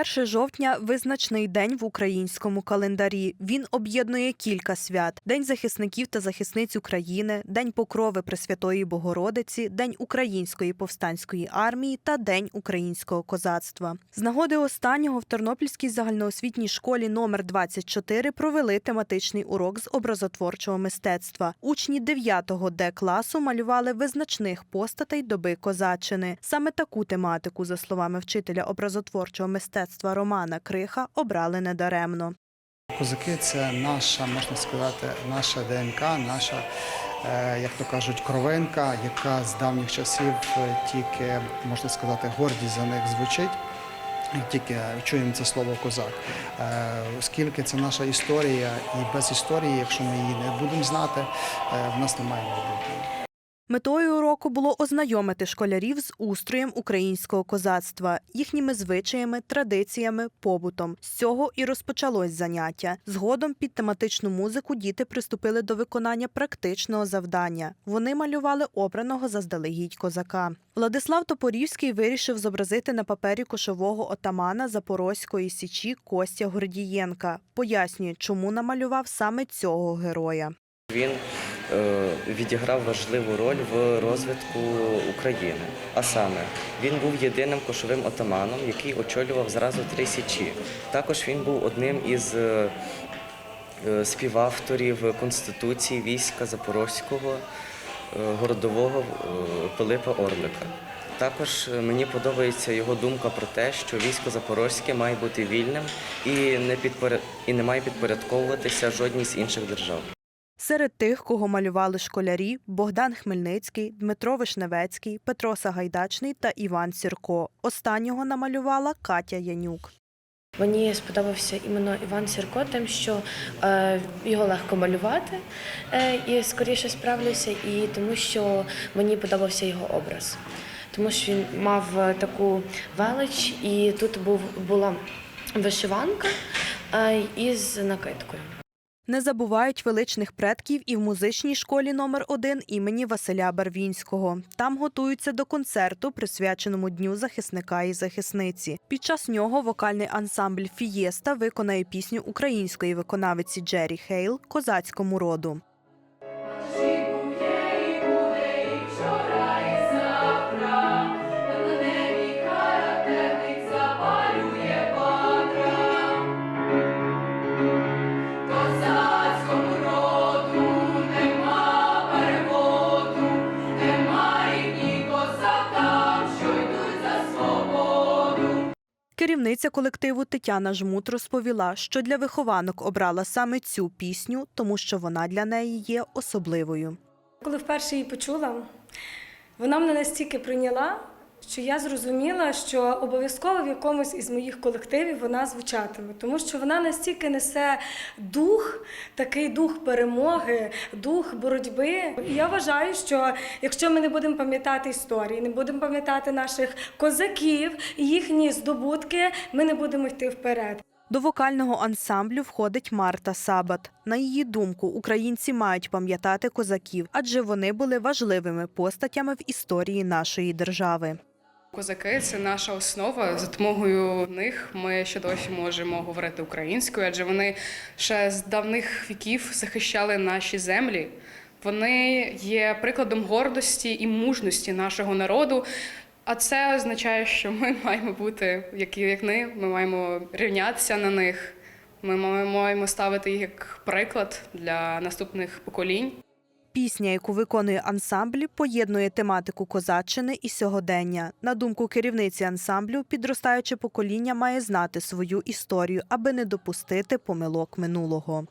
1 жовтня визначний день в українському календарі. Він об'єднує кілька свят: День захисників та захисниць України, День Покрови Пресвятої Богородиці, День Української повстанської армії та День українського козацтва. З нагоди останнього в Тернопільській загальноосвітній школі номер 24 провели тематичний урок з образотворчого мистецтва. Учні 9-го Д класу малювали визначних постатей доби козаччини. Саме таку тематику, за словами вчителя образотворчого мистецтва Романа Криха, обрали недаремно. Козаки це наша, можна сказати, наша ДНК, наша, е, як то кажуть, кровинка, яка з давніх часів тільки, можна сказати, гордість за них звучить. Тільки чуємо це слово козак, Е, оскільки це наша історія, і без історії, якщо ми її не будемо знати, е, в нас немає майбутнього. Метою уроку було ознайомити школярів з устроєм українського козацтва, їхніми звичаями, традиціями, побутом. З цього і розпочалось заняття. Згодом під тематичну музику діти приступили до виконання практичного завдання. Вони малювали обраного заздалегідь козака. Владислав Топорівський вирішив зобразити на папері кошового отамана Запорозької січі Костя Гордієнка. Пояснює, чому намалював саме цього героя. Він відіграв важливу роль в розвитку України. А саме, він був єдиним кошовим отаманом, який очолював зразу три січі. Також він був одним із е, е, співавторів Конституції війська Запорозького е, городового е, Пилипа Орлика. Також е, мені подобається його думка про те, що військо Запорозьке має бути вільним і не, підпоряд... і не має підпорядковуватися жодній з інших держав. Серед тих, кого малювали школярі, Богдан Хмельницький, Дмитро Вишневецький, Петро Сагайдачний та Іван Сірко. Останнього намалювала Катя Янюк. Мені сподобався іменно Іван Сірко, тим, що е, його легко малювати е, і скоріше справлюся, і тому що мені подобався його образ. Тому що він мав е, таку велич, і тут був, була вишиванка е, із накидкою. Не забувають величних предків і в музичній школі номер 1 імені Василя Барвінського. Там готуються до концерту, присвяченому Дню захисника і захисниці. Під час нього вокальний ансамбль Фієста виконає пісню української виконавиці Джері Хейл козацькому роду. Керівниця колективу Тетяна Жмут розповіла, що для вихованок обрала саме цю пісню, тому що вона для неї є особливою. Коли вперше її почула, вона мене настільки прийняла, що я зрозуміла, що обов'язково в якомусь із моїх колективів вона звучатиме, тому що вона настільки несе дух, такий дух перемоги, дух боротьби. І я вважаю, що якщо ми не будемо пам'ятати історії, не будемо пам'ятати наших козаків і їхні здобутки, ми не будемо йти вперед. До вокального ансамблю входить Марта Сабат. На її думку, українці мають пам'ятати козаків, адже вони були важливими постатями в історії нашої держави. Козаки це наша основа. За допомогою них ми ще досі можемо говорити українською, адже вони ще з давних віків захищали наші землі. Вони є прикладом гордості і мужності нашого народу. А це означає, що ми маємо бути як, як вони, ми маємо рівнятися на них. Ми маємо ставити їх як приклад для наступних поколінь. Пісня, яку виконує ансамбль, поєднує тематику козаччини і сьогодення. На думку керівниці ансамблю, підростаюче покоління має знати свою історію, аби не допустити помилок минулого.